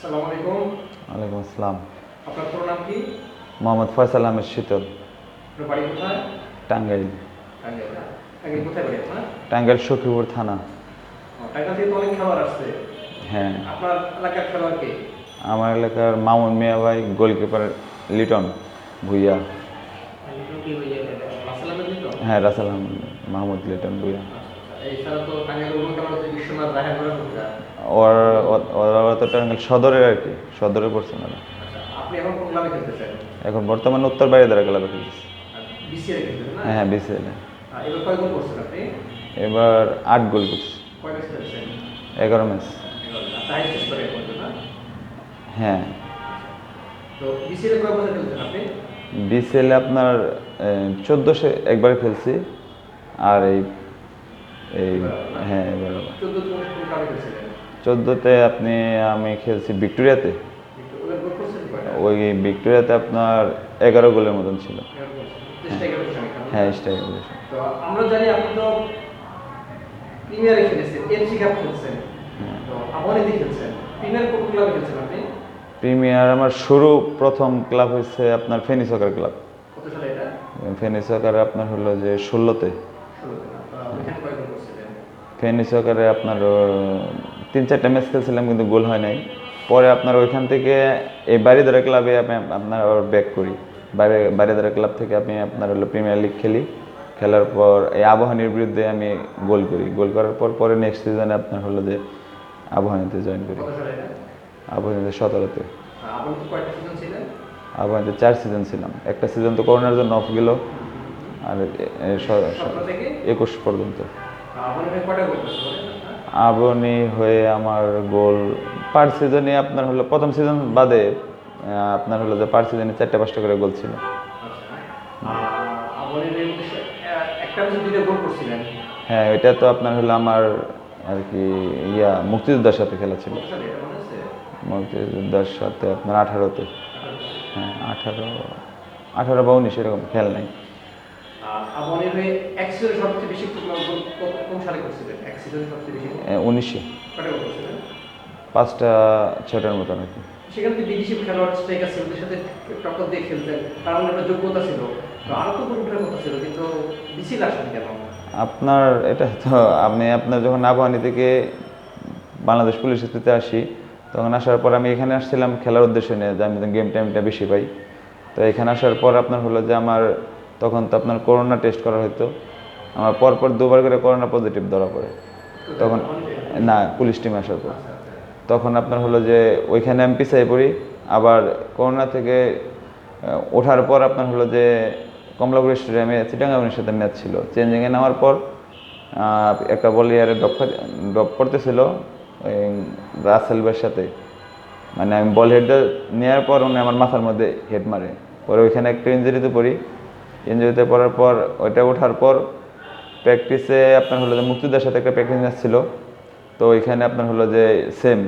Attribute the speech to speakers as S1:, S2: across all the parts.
S1: আসসালামু আলাইকুম।
S2: ওয়ালাইকুম আসসালাম।
S1: আপনার পুরো নাম কি?
S2: মোহাম্মদ ফয়সাল আহমেদ শীতল।
S1: আপনার বাড়ি কোথায়?
S2: টাঙ্গাইল।
S1: টাঙ্গাইল? টাঙ্গাইল কোথায় বাড়ি আপনার?
S2: টাঙ্গাইল সখীপুর থানা।
S1: টাঙ্গাইল থেকে অনেক খেলোয়াড় আসছে।
S2: হ্যাঁ।
S1: আপনার এলাকার খেলোয়াড় কে?
S2: আমার এলাকার মামুন মিয়া ভাই গোলকিপার লিটন ভুইয়া।
S1: হয়ে রাসেল?
S2: হ্যাঁ আহমেদ মাহমুদ লিটন ভুইয়া। ওর ওরা তো টাঙ্গাইল সদরের আর কি সদরে পড়ছে ওরা
S1: আচ্ছা এখন
S2: বর্তমানে উত্তর বাইরে দ্বারা ক্লাবে খেলতেছে।
S1: না?
S2: হ্যাঁ বিসিএল
S1: আহ, এবার
S2: আট গোল করছে। এগারো ম্যাচ। হ্যাঁ। বিসিএল আপনার চোদ্দোশো একবার খেলছি। আর এই এই হ্যাঁ চোদ্দোতে আপনি আমি খেলছি ভিক্টোরিয়াতে। ওই ভিক্টোরিয়াতে আপনার এগারো গোলের মতন ছিল।
S1: এখানে।
S2: হ্যাঁ স্ট্রাইক
S1: তো আমরা জানি আপনি তো প্রিমিয়ারে খেলেছেন এফসি কাপ খেলছেন। তো আবাহনীতে খেলছেন প্রিমিয়ার কোন ক্লাবে খেলছেন আপনি?
S2: প্রিমিয়ার আমার শুরু প্রথম ক্লাব হচ্ছে আপনার ফেনি সকার ক্লাব। ফেনি সকারে আপনার হলো যে ষোলোতে।
S1: ষোলোতে না তো ওইখানে কয় গোল করছিলেন
S2: ফেনি সকারে আপনার তিন চারটা ম্যাচ খেলছিলাম কিন্তু গোল হয় নাই। পরে আপনার ওইখান থেকে এই বাড়িদারা ক্লাবে আমি আপনার আবার ব্যাক করি। বাইরে বাড়িদারা ক্লাব থেকে আমি আপনার হলো প্রিমিয়ার লিগ খেলি। খেলার পর এই আবাহনীর বিরুদ্ধে আমি গোল করি। গোল করার পর পরে নেক্সট সিজনে আপনার হলো যে আবাহনীতে জয়েন করি।
S1: এটা
S2: সতেরোতে।
S1: আবাহনীতে
S2: আবাহনীতে চার সিজন ছিলাম। একটা সিজন তো করোনার জন্য অফ গেল। আর একুশ পর্যন্ত। আবনি হয়ে আমার গোল পার সিজনে আপনার হলো, প্রথম সিজন বাদে আপনার হলো যে পার সিজনে চারটে পাঁচটা করে গোল ছিল। হ্যাঁ এটা তো আপনার হলো আমার আর কি ইয়া, মুক্তিযোদ্ধার সাথে খেলা ছিল। মুক্তিযোদ্ধার সাথে আপনার আঠারোতে। হ্যাঁ আঠারো আঠারো বা উনিশ এরকম খেল নাই।
S1: আর হয়ে এক সবচেয়ে বেশি কোন সালে করছিলেন? এক সবচেয়ে বেশি
S2: উনিশে।
S1: কয়টা গোল করছিলেন
S2: পাঁচটা ছটার মতন আর কি।
S1: সেখানে তো বিদেশি খেলোয়াড় স্ট্রাইকার ছিল সাথে টক্কর দিয়ে খেলতেন। তার মধ্যে একটা যোগ্যতা ছিল। তো আরও তো কোনো কথা ছিল কিন্তু বিসিল আসেন কেন
S2: আপনার? এটা তো আমি আপনার যখন আবহানি থেকে বাংলাদেশ পুলিশ স্কুলে আসি তখন আসার পর আমি এখানে আসছিলাম খেলার উদ্দেশ্য নিয়ে যে আমি গেম টাইমটা বেশি পাই। তো এখানে আসার পর আপনার হলো যে আমার তখন তো আপনার করোনা টেস্ট করা হতো আমার পরপর দুবার করে করোনা পজিটিভ ধরা পড়ে। তখন, না, পুলিশ টিম আসার পর। তখন আপনার হলো যে, ওইখানে আমি পিছিয়ে পড়ি। আবার করোনা থেকে ওঠার পর আপনার হলো যে, কমলাপুর স্টেডিয়ামে চিটাঙ্গামের সাথে ম্যাচ ছিল। চেঞ্জিংয়ে নেওয়ার পর একটা বল ইয়ারে ড্রপ ড্রপ করতেছিল রাসেলবের সাথে। মানে আমি বল হেড নেওয়ার পর উনি আমার মাথার মধ্যে হেড মারে। পরে ওইখানে একটা ইঞ্জুরিতে পড়ি। ইঞ্জুরিতে পড়ার পর ওইটা ওঠার পর প্র্যাকটিসে আপনার হলো যে মুক্তিদার সাথে একটা প্র্যাকটিস ম্যাচ ছিল তো ওইখানে আপনার হলো যে সেম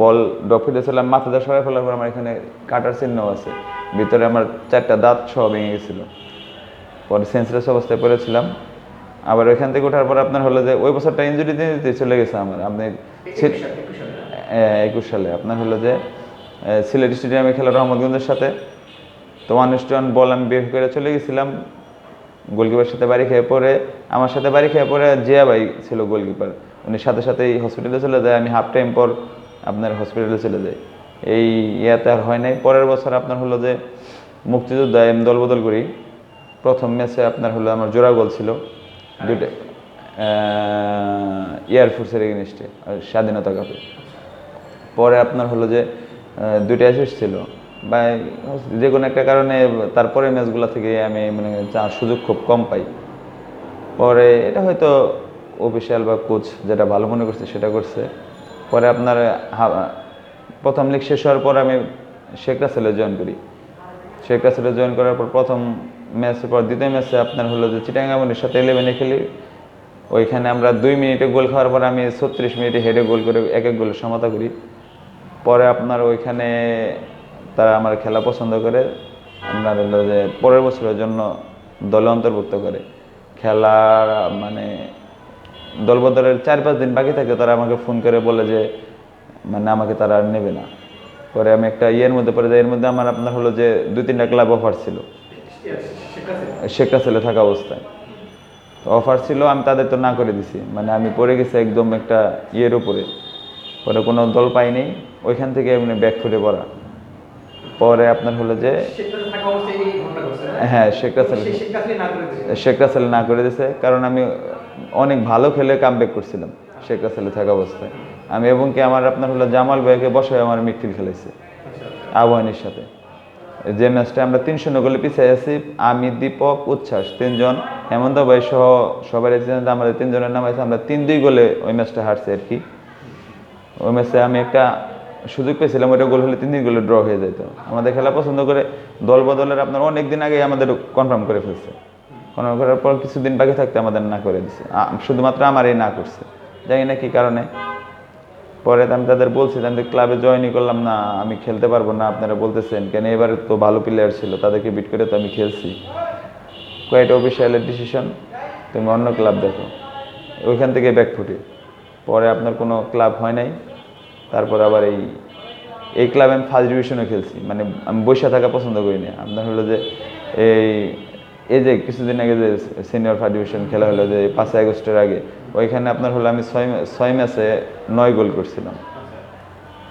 S2: বল ড্রপ খেতেছিলাম মাথা দিয়ে সবাই ফেলার পর আমার এখানে কাটার চিহ্ন আছে। ভিতরে আমার চারটা দাঁত সহ ভেঙে গেছিল। পরে সেন্সলেস অবস্থায় পড়েছিলাম। আবার ওইখান থেকে ওঠার পর আপনার হলো যে ওই বছরটা ইঞ্জুরি দিতে চলে গেছে আমার। আপনি
S1: একুশ সালে একুশ
S2: আপনার হলো যে সিলেট স্টেডিয়ামে খেলা রহমতগঞ্জের সাথে। তো ইস বল আমি বের করে চলে গেছিলাম। গোলকিপার সাথে বাড়ি খেয়ে পরে, আমার সাথে বাড়ি খেয়ে পরে জিয়া ভাই ছিল গোলকিপার উনি সাথে সাথেই হসপিটালে চলে যায়, আমি হাফ টাইম পর আপনার হসপিটালে চলে যাই। এই ইয়াতে আর হয় নাই। পরের বছর আপনার হলো যে মুক্তিযোদ্ধা আমি দল বদল করি। প্রথম ম্যাচে আপনার হলো আমার জোড়া গোল ছিল। দুইটা এয়ারফোর্সের এগেনিস্টে স্বাধীনতা কাপে পরে আপনার হলো যে দুইটা অ্যাসিস্ট ছিল। বা যে কোনো একটা কারণে তারপরে ম্যাচগুলো থেকে আমি মানে যা- সুযোগ খুব কম পাই। পরে এটা হয়তো অফিসিয়াল বা কোচ যেটা ভালো মনে করছে সেটা করছে। পরে আপনার প্রথম লিগ শেষ হওয়ার পর আমি শেখ রাসেলে জয়েন করি। শেখ রাসেলে জয়েন করার পর প্রথম ম্যাচের পর দ্বিতীয় ম্যাচে আপনার হলো যে চিটাঙ্গামনির সাথে ইলেভেনে খেলি। ওইখানে আমরা দুই মিনিটে গোল খাওয়ার পর আমি ছত্রিশ মিনিটে হেডে গোল করে এক এক গোলের সমতা করি। পরে আপনার ওইখানে তারা আমার খেলা পছন্দ করে আপনার হলো যে পরের বছরের জন্য দলে অন্তর্ভুক্ত করে। খেলার মানে দলবদলের চার পাঁচ দিন বাকি থাকে, তারা আমাকে ফোন করে বলে যে মানে আমাকে তারা আর নেবে না। পরে আমি একটা ইয়ের মধ্যে পরে যাই, এর মধ্যে আমার আপনার হলো যে দুই তিনটা ক্লাব অফার ছিল। শেখটা ছেলে থাকা অবস্থায়। তো অফার ছিল, আমি তাদের তো না করে দিছি। মানে আমি পড়ে গেছি একদম একটা ইয়ের উপরে। পরে কোনো দল পাইনি, ওইখান থেকে এমনি ব্যাক ফুটে পড়া। পরে আপনার হলো যে? হ্যাঁ
S1: শেখ দিয়েছে
S2: শেখ রাসেল না করে দিয়েছে কারণ আমি অনেক ভালো খেলে কাম করছিলাম শেখ রাসেলে থাকা অবস্থায়। আমি এবং কি আমার আপনার হলো জামাল ভাইকে বসে আমার মিডফিল্ড খেলেছে
S1: আচ্ছা
S2: সাথে। যে ম্যাচটা আমরা তিন শূন্য গোলে পিছিয়ে আছি আমি দীপক উচ্ছ্বাস তিনজন হেমন্ত ভাই সহ সবাই রেজিডেন্ট আমাদের তিনজনের নাম আছে আমরা তিন দুই গোলে ওই ম্যাচটা হারছি আর কি। ওই ম্যাচে আমি একটা সুযোগ পেয়েছিলাম, ওইটা গোল হলে তিন দিন গোলে ড্র হয়ে যেত। আমাদের খেলা পছন্দ করে দল বদলের আপনার অনেক দিন আগে আমাদের কনফার্ম করে ফেলছে। কনফার্ম করার পর কিছুদিন বাকি থাকতে আমাদের না করে দিছে। শুধুমাত্র আমারই না করছে। জানি না কি কারণে। পরে আমি তাদের বলছি আমি ক্লাবে জয়েনই করলাম না, আমি খেলতে পারব না। আপনারা বলতেছেন, কেন এবার তো ভালো প্লেয়ার ছিল, তাদেরকে বিট করে তো আমি খেলছি। কয়েকটা অফিসিয়ালের ডিসিশন তুমি অন্য ক্লাব দেখো। ওইখান থেকে ব্যাক ফুটি পরে আপনার কোনো ক্লাব হয় নাই। তারপর আবার এই এই ক্লাবে আমি ফার্স্ট ডিভিশনে খেলছি। মানে আমি বসে থাকা পছন্দ করি না। আপনার হলো যে এই এই যে কিছুদিন আগে যে সিনিয়র ফার্স্ট ডিভিশন খেলা হলো যে পাঁচই আগস্টের আগে ওইখানে আপনার হলো আমি ছয় ছয় ম্যাচে নয় গোল করছিলাম।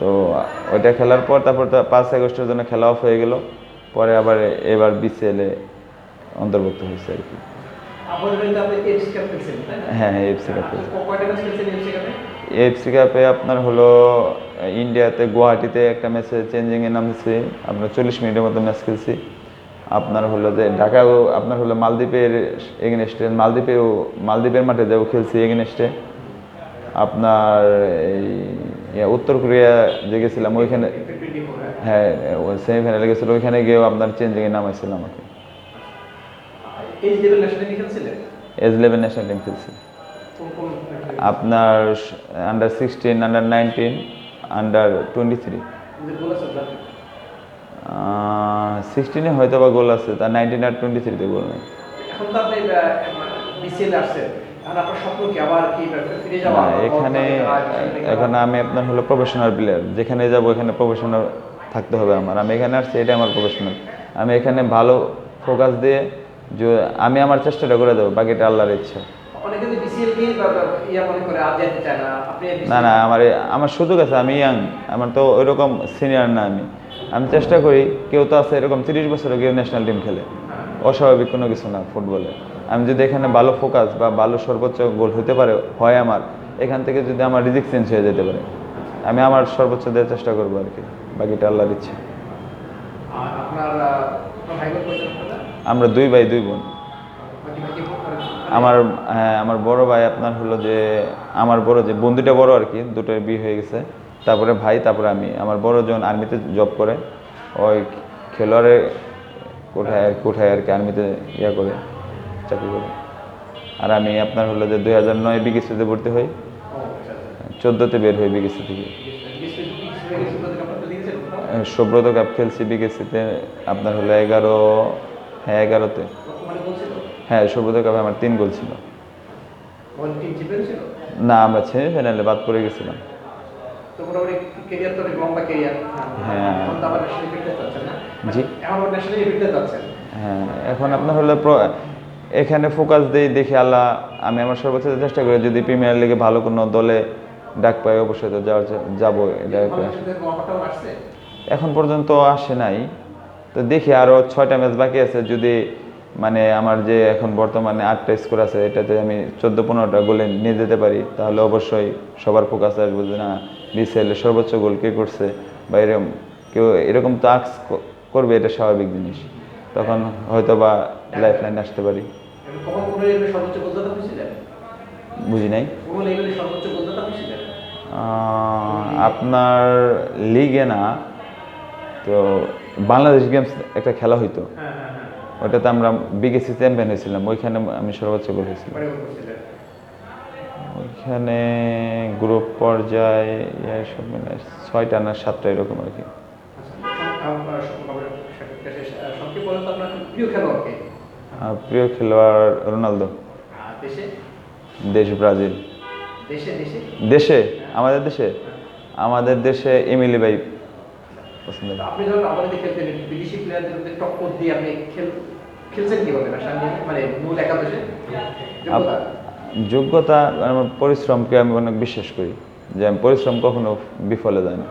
S2: তো ওইটা খেলার পর তারপর তো পাঁচ আগস্টের জন্য খেলা অফ হয়ে গেল। পরে আবার এবার বিসিএলে অন্তর্ভুক্ত হয়েছে আর কি।
S1: কিন্তু এফসি কাপ খেলছেন
S2: হ্যাঁ এফসি কাপ
S1: এফসি কাপে
S2: আপনার হলো ইন্ডিয়াতে গুয়াহাটিতে একটা ম্যাচে চেঞ্জিংয়ে নামছি আপনার চল্লিশ মিনিটের মতো ম্যাচ খেলছি। আপনার হলো যে ঢাকাও আপনার হলো মালদ্বীপের এগেনস্টে মালদ্বীপেও মালদ্বীপের মাঠে যাও খেলছি এগেনস্টে আপনার এই উত্তর কোরিয়া যে গেছিলাম ওইখানে হ্যাঁ সেমিফাইনালে গেছিল ওইখানে গিয়েও আপনার চেঞ্জিংয়ে নামাইছিল আমাকে।
S1: এই লেভেল ন্যাশনালি
S2: এজ টিম খেলছি। আপনার under sixteen under nineteen under twenty three সিক্সটিনে হয়তো বা গোল আছে তার নাইনটিন আর টোয়েন্টি থ্রিতে গোল নেই।
S1: এখন এখন
S2: আমি আপনার হলো প্রফেশনাল প্লেয়ার যেখানে যাব এখানে প্রফেশনাল থাকতে হবে আমার। আমি এখানে আসছি এটা আমার প্রফেশনাল আমি এখানে ভালো ফোকাস দিয়ে যে আমি আমার চেষ্টাটা করে দেবো বাকিটা আল্লাহর ইচ্ছা।
S1: না।
S2: না আমার আমার সুযোগ আছে আমি ইয়াং আমার তো ওইরকম সিনিয়র না আমি। আমি চেষ্টা করি কেউ তো আছে এরকম তিরিশ বছরে কেউ ন্যাশনাল টিম খেলে। অস্বাভাবিক কোনো কিছু না ফুটবলে। আমি যদি এখানে ভালো ফোকাস বা ভালো সর্বোচ্চ গোল হতে পারে হয় আমার এখান থেকে যদি আমার রিজিক চেঞ্জ হয়ে যেতে পারে আমি আমার সর্বোচ্চ দেওয়ার চেষ্টা করব আর কি। বাকিটা আল্লাহর ইচ্ছে? আমরা দুই ভাই দুই বোন। আমার হ্যাঁ আমার বড় ভাই আপনার হলো যে আমার বড় যে বন্ধুটা বড় আর কি দুটোর বিয়ে হয়ে গেছে। তারপরে ভাই তারপরে আমি। আমার বড় জন আর্মিতে জব করে। ওই খেলোয়াড়ের কোঠায় কোঠায় আর কি আর্মিতে ইয়া করে চাকরি করে। আর আমি আপনার হলো যে দুই হাজার নয় বিকেসিতে ভর্তি হই। চোদ্দোতে বের হই বিকেসি থেকে? আহ, সুব্রত কাপ খেলছি বিকেসিতে। আপনার হলো এগারো হ্যাঁ এগারোতে। হ্যাঁ সুব্রত কাপে আমার তিন গোল ছিল। না আমরা সেমিফাইনালে বাদ পড়ে গেছিলাম। হ্যাঁ।
S1: এখন চাচ্ছেন
S2: হ্যাঁ এখন আপনার হলো এখানে ফোকাস দিই দেখি আল্লাহ আমি আমার সর্বোচ্চ চেষ্টা করি যদি প্রিমিয়ার লিগে ভালো কোনো দলে ডাক পাই অবশ্যই তো যাওয়ার যাব এখন পর্যন্ত আসে নাই। তো দেখি আরও ছয়টা ম্যাচ বাকি আছে যদি মানে আমার যে এখন বর্তমানে আটটা স্কোর আছে এটাতে আমি চোদ্দ পনেরোটা গোলে নিয়ে যেতে পারি তাহলে অবশ্যই সবার ফোকাস আসবে যে না বিসিএলে সর্বোচ্চ গোল কে করছে বা এরকম কেউ এরকম তো আক্স করবে এটা স্বাভাবিক জিনিস। তখন হয়তো বা লাইফ লাইন আসতে পারি বুঝি নাই। আপনার লিগে না তো বাংলাদেশ গেমস একটা খেলা হইতো। ওটাতে আমরা বিকেসি চ্যাম্পিয়ন হয়েছিলাম ওইখানে আমি সর্বোচ্চ গোল হয়েছিলাম। ওইখানে গ্রুপ পর্যায়ে সব মিলে ছয়টা না সাতটা এরকম আর কি।
S1: আপনার প্রিয়
S2: খেলোয়াড় রোনালদো।
S1: দেশ?
S2: ব্রাজিল।
S1: দেশে?
S2: আমাদের দেশে? আমাদের দেশে এমিলি ভাই। পছন্দ
S1: আপনি যখন আমাদের খেলতেন বিদেশি প্লেয়ারদের মধ্যে টক্কর দিয়ে আপনি খেল খেলছেন কীভাবে? মানে মূল একাদশে? যোগ্যতা?
S2: যোগ্যতা আমার পরিশ্রমকে আমি অনেক বিশ্বাস করি যে আমি পরিশ্রম কখনো বিফলে যায় না